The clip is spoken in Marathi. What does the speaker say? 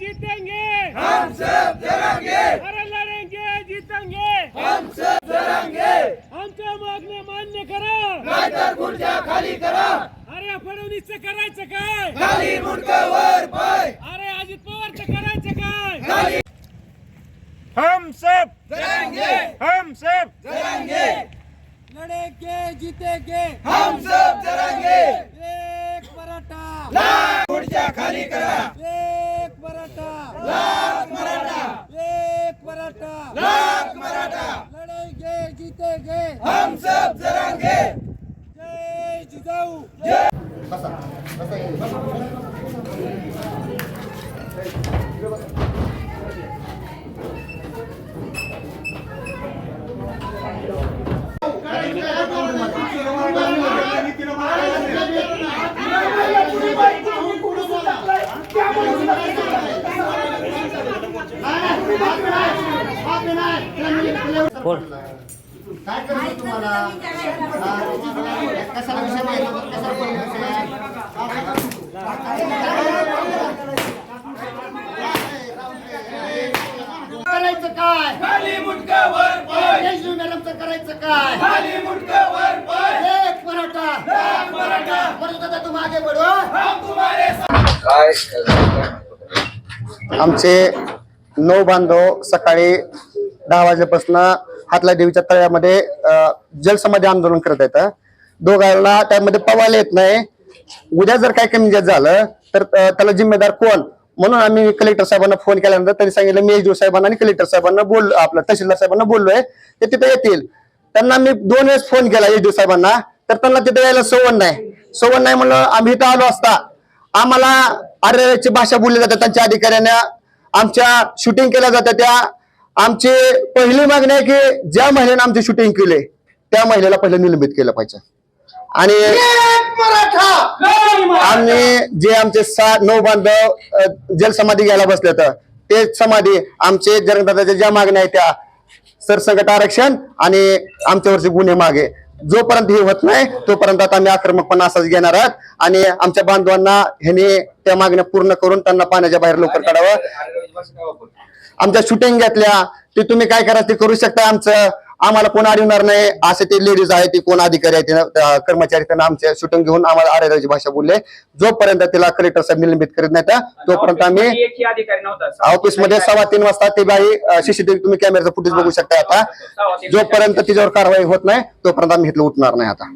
जीतेंगे। हम सब लड़ेंगे अरे लड़ेंगे जीतेंगे। हम सब लड़ेंगे आमच्या मागण्या मान्य करा। नाहीतर गुर्जा खाली करा। अरे फडणवीसचं करायचं काय? खाली मुंडका वर पाय. अरे अजित पवारचं करायचं काय? खाली. हम सब लड़ेंगे हम सब लड़ेंगे लड़ेंगे जीतेंगे। हम सब लड़ेंगे एक पराठा। ला गुर्जा खाली करा. लाख मराठा. एक मराठा. लाख मराठा. लढेंगे जीतेंगे हम सब जरांगे जय जिजाऊ. काय करायचं तुम्हाला हा, कशाला विषय माहिती होता? कशाला बोलले करायचं काय खाली मुंडक वर पाय मॅडमचं करायचं काय खाली मुंडक वर पाय एक लाख मराठा म्हणत होता तू मागे हम तुम्हारे साथ आमचे नऊ बांधव सकाळी दहा वाजल्यापासून हातला देवीच्या तळ्यामध्ये जलसमाधी आंदोलन करत आहेत. दोघांना त्यामध्ये पवायला येत नाही. उद्या जर काय कमी झालं तर त्याला जिम्मेदार कोण? म्हणून आम्ही कलेक्टर साहेबांना फोन केल्यानंतर त्यांनी सांगितलं मी एचडीओ साहेबांना आणि कलेक्टर साहेबांना बोललो आपलं तहसीलदार साहेबांना बोललोय ते तिथे येतील. त्यांना मी दोन वेळेस फोन केला एचडीओ साहेबांना तर त्यांना तिथे यायला सवड नाही. सवड नाही म्हणलं आम्ही इथं आलो असता. आम्हाला आर्याची भाषा बोलली जाते त्यांच्या अधिकाऱ्यांना आमच्या शूटिंग केल्या जातं त्या आमची पहिली मागणी आहे की ज्या महिलेनं आमचे शूटिंग केले त्या महिलेला पहिलं निलंबित केलं पाहिजे. आणि आम्ही जे आमचे सात नऊ बांधव जलसमाधी घ्यायला बसले तर ते समाधी आमचे जगदादाच्या ज्या मागण्या आहेत त्या सरसंकट आरक्षण आणि आमच्यावरचे गुन्हे मागे. जोपर्यंत हे होत नाही तोपर्यंत आता आम्ही आक्रमकपणा असाच घेणार आहात. आणि आमच्या बांधवांना ह्याने त्या मागण्या पूर्ण करून त्यांना पाण्याच्या बाहेर लवकर काढावं. आमच्या शूटिंग घेतल्या ते तुम्ही काय करा ते करू शकता आमचं. आम्हाला कोण अडवणार नाही असे ते लेडीज आहे ते कोण अधिकारी अं, कर्मचारी त्यांना आमच्या शूटिंग घेऊन आम्हाला आरेराची भाषा बोलले. जोपर्यंत तिला कलेक्टर साहेब निलंबित करीत नाही तोपर्यंत आम्ही एकही अधिकारी नव्हता. ऑफिसमध्ये सव्वा तीन वाजता ते बाई सीसीटीव्ही तुम्ही कॅमेराचा फुटेज बघू शकता आता. जोपर्यंत तिच्यावर कारवाई होत नाही तोपर्यंत आम्ही इथलं उठणार नाही आता.